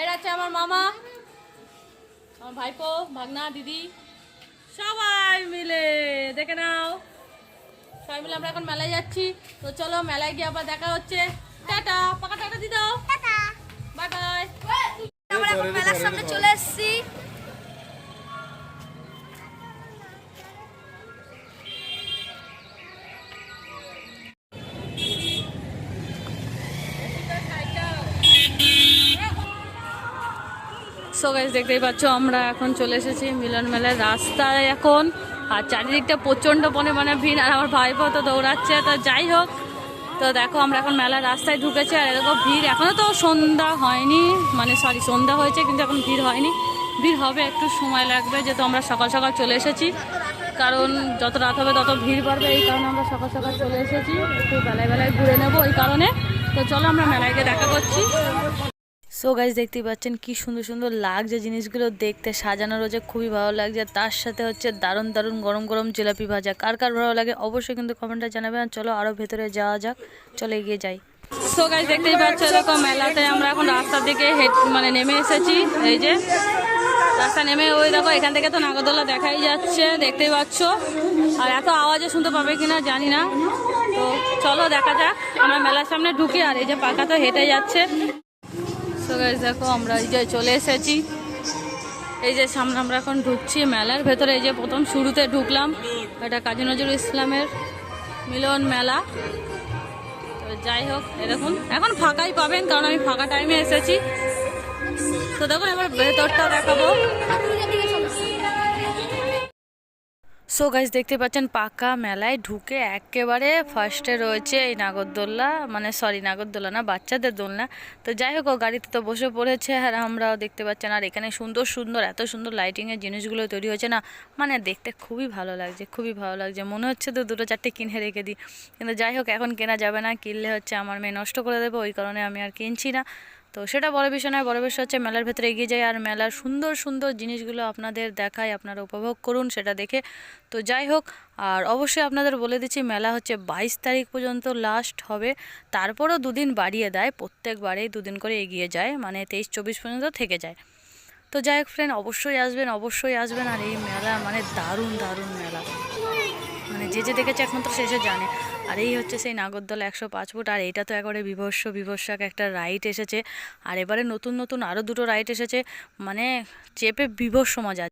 এরা হচ্ছে আমার মামা আমার ভাইপো ভাগনা দিদি সবাই মিলে দেখে নাও। সবাই মিলে আমরা এখন মেলায় যাচ্ছি। তো চলো মেলায় গিয়ে আবার দেখা হচ্ছে। টাটা পাকা টাটা দি দাও। Bye bye. আমরা এখন মেলার সামনে চলে এসেছি। সো গাইজ দেখতেই পাচ্ছ, আমরা এখন চলে এসেছি মিলন মেলার রাস্তায় এখন। আর চারিদিকটা প্রচণ্ড পরিমাণে ভিড়, আর আমার ভাইপো তো দৌড়াচ্ছে। তো যাই হোক, তো দেখো, আমরা এখন মেলার রাস্তায় ঢুকেছি, আর এরকম ভিড়। এখনও তো সন্ধ্যা হয়নি মানে সরি সন্ধ্যা হয়েছে, কিন্তু এখন ভিড় হয়নি। ভিড় হবে, একটু সময় লাগবে, যেহেতু আমরা সকাল সকাল চলে এসেছি। কারণ যত রাত হবে, তত ভিড় বাড়বে, এই কারণে আমরা সকাল সকাল চলে এসেছি। একটু বেলায় বেলায় ঘুরে নেব ওই কারণে। তো চলো, আমরা মেলায় গিয়ে দেখা করছি। সো গাইজ দেখতেই পাচ্ছেন কি সুন্দর সুন্দর লাগছে জিনিসগুলো দেখতে। সাজানো রয়েছে খুবই ভালো লাগছে। তার সাথে হচ্ছে দারুণ দারুণ গরম গরম জিলাপি ভাজা। কার কার ভালো লাগে অবশ্যই কিন্তু কমেন্টে জানাবেন। চলো আরও ভেতরে যাওয়া যাক। চলে এগিয়ে যাই। সো গাইজ দেখতেই পাচ্ছ এরকম মেলাতে আমরা এখন রাস্তার দিকে হেড মানে নেমে এসেছি। এই যে রাস্তা নেমে ওই দেখো, এখান থেকে তো নাগরদোলা দেখাই যাচ্ছে। দেখতেই পাচ্ছ। আর এত আওয়াজও শুনতে পাবে কিনা জানি না। তো চলো দেখা যাক। আমরা মেলার সামনে ঢুকি আর এই যে পাকা তো হেঁটে যাচ্ছে। সো গাছ দেখো আমরা এই যে চলে এসেছি। এই যে সামনে আমরা এখন ঢুকছি মেলার ভেতরে। এই যে প্রথম শুরুতে ঢুকলাম এটা কাজী নজরুল ইসলামের মিলন মেলা। তো যাই হোক এরকম এখন ফাঁকাই পাবেন কারণ আমি ফাঁকা টাইমে এসেছি। তো দেখুন, এবার ভেতরটা দেখাবো। সো গাইজ দেখতে পাচ্ছেন পাকা মেলায় ঢুকে একেবারে ফার্স্টে রয়েছে এই নাগরদোল্লা। মানে সরি নাগরদোল্লা না, বাচ্চাদের দোলনা। তো যাই হোক, ও গাড়িতে তো বসে পড়েছে আর আমরাও দেখতে পাচ্ছেন, আর এখানে সুন্দর সুন্দর, এত সুন্দর লাইটিংয়ের জিনিসগুলো তৈরি হয়েছে না। মানে দেখতে খুবই ভালো লাগছে, খুবই ভালো লাগছে। মনে হচ্ছে তো দুটো চারটে কিনে রেখে দিই। কিন্তু যাই হোক, এখন কেনা যাবে না, কিনলে হচ্ছে আমার মেয়ে নষ্ট করে দেবে, ওই কারণে আমি আর কিনছি না। তো সেটা বড় বিষয় নয়, বড় বিষয় হচ্ছে মেলার ভেতরে এগিয়ে যায় আর মেলার সুন্দর সুন্দর জিনিসগুলো আপনাদের দেখায় আপনারা উপভোগ করুন সেটা দেখে। তো যাই হোক, আর অবশ্যই আপনাদের বলে দিচ্ছি, মেলা হচ্ছে বাইশ তারিখ পর্যন্ত লাস্ট হবে। তারপরও দুদিন বাড়িয়ে দেয়, প্রত্যেকবারেই দুদিন করে এগিয়ে যায় মানে তেইশ, চব্বিশ পর্যন্ত থেকে যায়। তো যাই হোক ফ্রেন্ড অবশ্যই আসবেন অবশ্যই আসবেন আর এই মেলা মানে দারুণ দারুণ মেলা। যে যে দেখেছে একমাত্র শেষে জানে। আর এই হচ্ছে সেই নাগরদল একশো পাঁচ ফুট, আর এইটা তো একবারে বিভস্য বিভস্যাক একটা রাইড এসেছে। আর এবারে নতুন নতুন আরও দুটো রাইড এসেছে মানে চেপে বিভস্য মজা।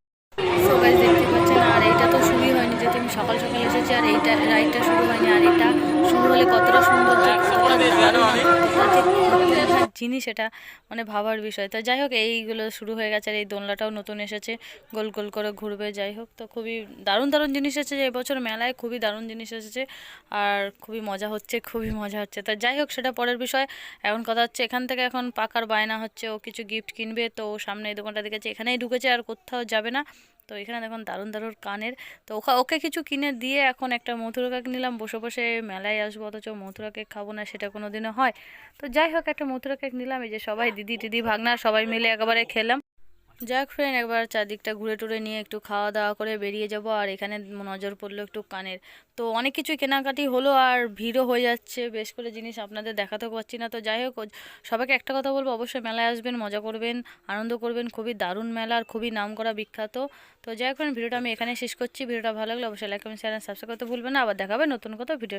সবাই দেখতে পাচ্ছেন, আর এইটা তো শুরুই হয়নি, যেহেতু আমি সকাল সকাল এসেছি, আর এইটা রাইডটা শুরু হয়নি। আর এটা শুরু হলে কতটা সুন্দর জিনিস এটা মানে ভাবার বিষয়। তো যাই হোক, এইগুলো শুরু হয়ে গেছে আর এই দোলনাটাও নতুন এসেছে, গোল গোল করে ঘুরবে, যাই হোক। তো খুবই দারুণ দারুণ জিনিস এসেছে এবছর মেলায় খুবই দারুণ জিনিস এসেছে আর খুবই মজা হচ্ছে, খুবই মজা হচ্ছে। তো যাই হোক, সেটা পরের বিষয়। এখন কথা হচ্ছে, এখান থেকে এখন পাকার বায়না হচ্ছে, ও কিছু গিফট কিনবে, তো ও সামনে এই দোকানটা দেখেছে, এখানেই ঢুকেছে আর কোথাও যাবে না। তো এখানে দেখুন দারুণ দারুণ কানের। তো ওকে কিছু কিনে দিয়ে এখন একটা মথুরা কেক নিলাম, বসে বসে মেলায় আসব, অথচ মথুরা কেক খাব না, সেটা কোনো দিনও হয়। তো যাই হোক, একটা মথুরা কেক নিলাম, এই যে সবাই দিদি, টিদি, ভাগনা, সবাই মিলে একেবারে খেলাম। যাক ফ্রেন্ড একবার চারদিকটা ঘুরে টুরে নিয়ে একটু খাওয়া দাওয়া করে বেরিয়ে যাব, আর এখানে নজর পড়ল একটু কানের। তো অনেক কিছুই কেনাকাটি হলো আর ভিড়ও হয়ে যাচ্ছে, বেশ করে জিনিস আপনাদের দেখাতে পারছি না। তো যাই হোক সবাইকে একটা কথা বলব, অবশ্যই মেলায় আসবেন, মজা করবেন, আনন্দ করবেন, খুবই দারুণ মেলা আর খুবই নাম করা বিখ্যাত। তো যাই হোক ভিডিওটা আমি এখানে শেষ করছি। ভিডিওটা ভালো লাগলে অবশ্যই লাইক কমেন্ট শেয়ার সাবস্ক্রাইব করতে ভুলবেন না। আবার দেখাবে নতুন কথা ভিডিও